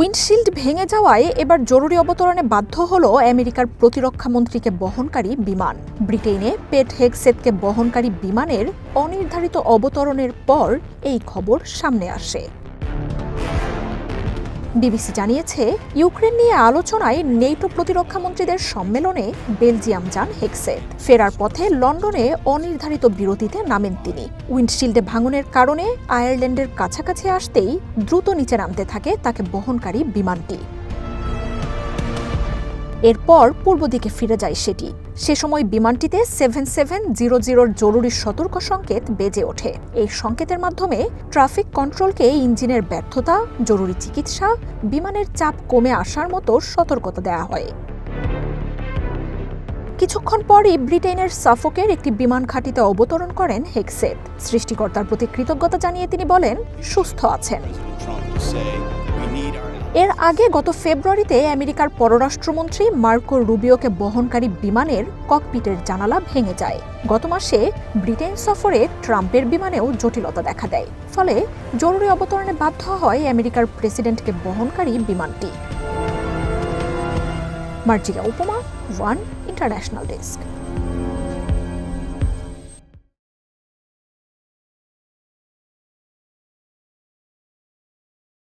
Windshield ভেঙে যাওয়ায় এবার জরুরি অবতরণে বাধ্য হল আমেরিকার প্রতিরক্ষা মন্ত্রীকে বহনকারী বিমান। ব্রিটেনে পেট হেগসেটকে বহনকারী বিমানের অনির্ধারিত অবতরণের পর এই খবর সামনে আসে। বিবিসি জানিয়েছে, ইউক্রেন নিয়ে আলোচনায় নেটো প্রতিরক্ষা মন্ত্রীদের সম্মেলনে বেলজিয়াম যান হেক্সেট ফেরার পথে লন্ডনে অনির্ধারিত বিরতিতে নামেন তিনি। উইন্ডশিল্ডে ভাঙনের কারণে আয়ারল্যান্ডের কাছাকাছি আসতেই দ্রুত নিচে নামতে থাকে তাকে বহনকারী বিমানটি। এরপর পূর্ব দিকে ফিরে যায় সেটি। সে সময় বিমানটিতে সেভেন সেভেন জিরো জিরোর জরুরি সতর্ক সংকেত বেজে ওঠে। এই সংকেতের মাধ্যমে ট্রাফিক কন্ট্রোলকে ইঞ্জিনের ব্যর্থতা, জরুরি চিকিৎসা, বিমানের চাপ কমে আসার মতো সতর্কতা দেওয়া হয়। কিছুক্ষণ পরই ব্রিটেনের সাফোকের একটি বিমান ঘাঁটিতে অবতরণ করেন হেক্সেট সৃষ্টিকর্তার প্রতি কৃতজ্ঞতা জানিয়ে তিনি বলেন, সুস্থ আছেন। এর আগে গত ফেব্রুয়ারিতে আমেরিকার পররাষ্ট্রমন্ত্রী মার্কো রুবিওকে বহনকারী বিমানের ককপিটের জানালা ভেঙে যায়। গত মাসে ব্রিটেন সফরে ট্রাম্পের বিমানেও জটিলতা দেখা দেয়। ফলে জরুরি অবতরণে বাধ্য হয় আমেরিকার প্রেসিডেন্টকে বহনকারী বিমানটি। মার্জিয়া উপমা, ওয়ান ইন্টারন্যাশনাল ডেস্ক।